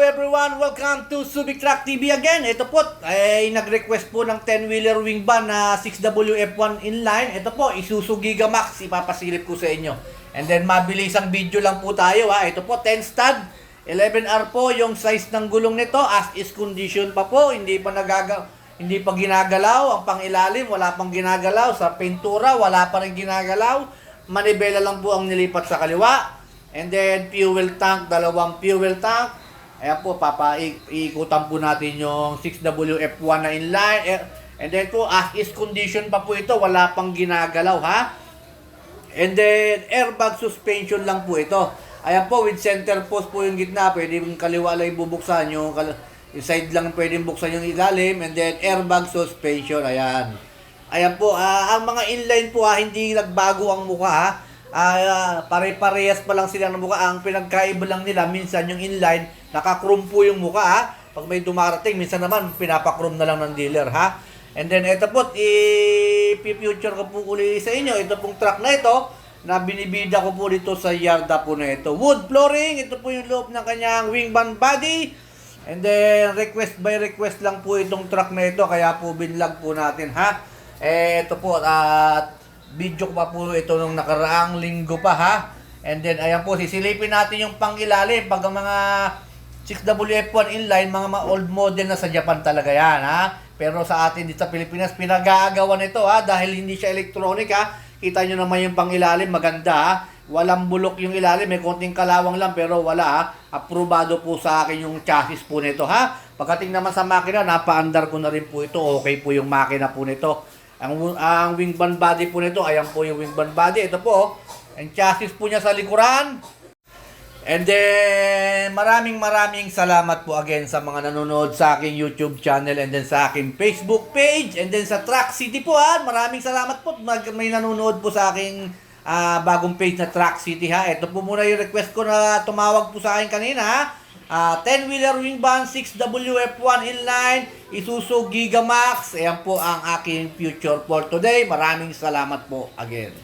everyone! Welcome to Subic Truck TV again. Ito po, ay nag-request po ng 10-wheeler wing van na 6WF1 inline. Ito po, Isuzu Giga Max. Ipapasilip ko sa inyo. And then, mabilisang video lang po tayo ha. Ito po, 10 stud. 11R po yung size ng gulong nito. As is condition pa po. Hindi pa nagaga hindi pa ginagalaw. Ang pangilalim, wala pang ginagalaw. Sa pintura, wala pa rin ginagalaw. Manibela lang po ang nilipat sa kaliwa. And then, fuel tank, dalawang fuel tank. Ayan po, papaikutan po natin yung 6WF1 na inline. Eh, And then po, as is condition pa po ito, wala pang ginagalaw ha. And then, airbag suspension lang po ito. Ayan po, with center post po yung gitna. Pwede yung kaliwa lang ibubuksan. Yung, kal- yung side lang pwede buksan yung ilalim. And then, airbag suspension. Ayan. Ayan po, ah, ang mga inline po ha, hindi nagbago ang mukha ha. Ah, pare-parehas pa lang sila ng mukha. Ang pinagkaiba lang nila, minsan yung inline, nakakroom po yung mukha ha. Pag may dumarating, minsan naman, pinapakroom na lang ng dealer ha. And then, ito po, i-future ko po uli sa inyo. Ito pong truck na ito, na binibida ko po dito sa yarda po na ito. Wood flooring, ito po yung loob ng kanyang wing van body. And then, request by request lang po itong truck na ito, kaya po binlog po natin ha. Eh, ito po, at video ko pa po ito nung nakaraang linggo pa ha. And then, ayan po, sisilipin natin yung pangilalim. Pag mga 6WF1 inline, mga, mga old model na sa Japan talaga yan ha. Pero sa atin dito sa Pilipinas, pinag-aagawan ito ha, dahil hindi siya electronic ha. Kita nyo naman yung pangilalim, maganda ha. Walang bulok yung ilalim, may konting kalawang lang pero wala ha. Aprobado po sa akin yung chassis po nito ha. Pagdating naman sa makina, napa-under ko na rin po ito. Okay po yung makina po nito. Ang, ang wing van body po nito, ayan po yung wing van body. Ito po, oh. ang chassis po niya sa likuran. And then, maraming maraming salamat po again sa mga nanonood sa aking YouTube channel and then sa aking Facebook page and then sa Track City po ha. Maraming salamat po. Mag, may nanonood po sa aking ah, bagong page na Track City ha. Ito po muna yung request ko na tumawag po sa akin kanina ha. Ah, 10-wheeler wing van, 6WF1 inline, Isuzu Giga Max. Ayan po ang aking future for today. Maraming salamat po again.